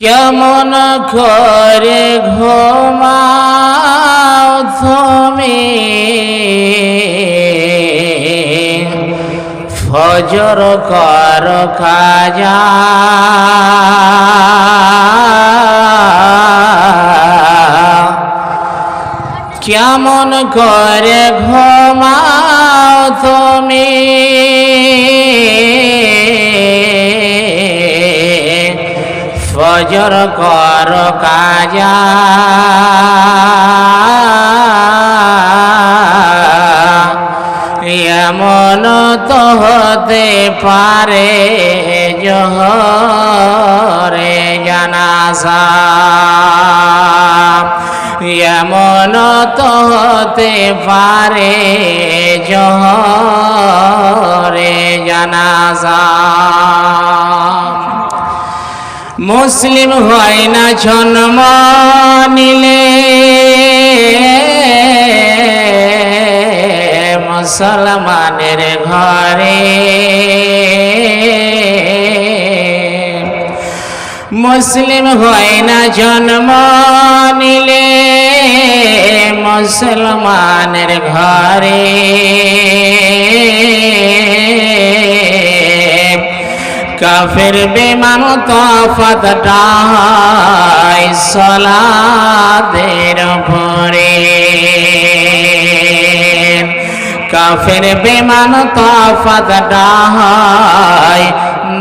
কেমন করে ঘুমাও তুমি? ফজর কর কেমন করে ঘুমাও ফজর কর কাজা। এমন তো হতে পারে জহরে জানাসা এমন তো হতে পারে জহরে জানাসা মুসলিম হয় না জন্ম নিলে। মুসলমানের ঘরে। মুসলিম হয় না জন্ম নিলে। মুসলমানের ঘরে। কাফের বেমান তফাতটাই সলাদের পরে। কাফের বেমান তফাতটাই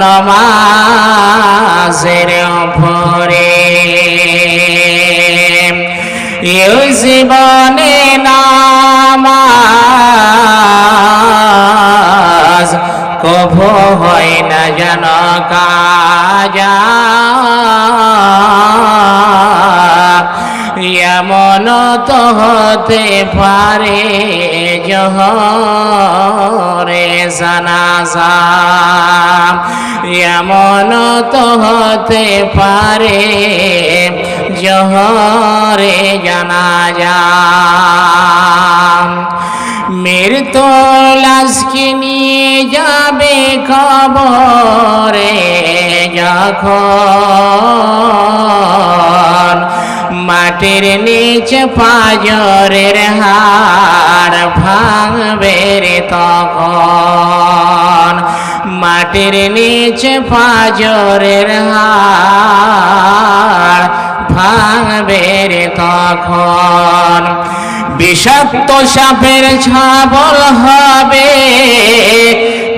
নমাজের পরে। এই জীবনে নামাজ কভো হয় যেন কাজা। এমন তো হতে পারে জহরে জানাজা। এমন তো হতে পারে জহরে জানাজা। মৃত্যু লাশকে নিয়ে যাবে খবরে যখন মাটির নিচে পাজরের হাড় ভাঙবে তখন। মাটির নিচে পাজরের হাড় ভাঙবে রে তখন বিষাক্ত সাপের ছাবল হবে,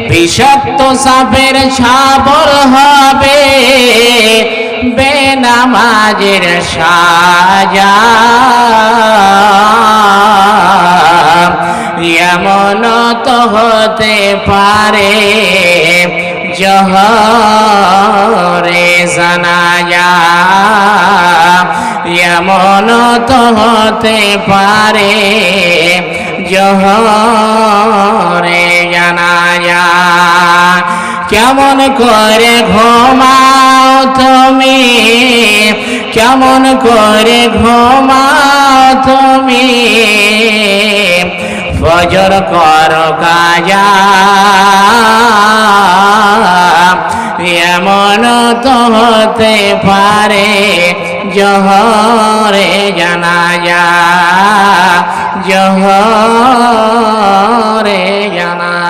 বিষাক্ত সাপের ছাবল হবে, বেনামাজের সাজা। এমন তো হতে পারে, জহরে জানাজা। এমন তো হতে পারে, জহরে জানাজা। কেমন করে ঘুমাও তুমি? কেমন করে ঘুমাও তুমি? ফজর কর কাজা। এমন তো হতে পারে জহরে জানাজা জহরে জানা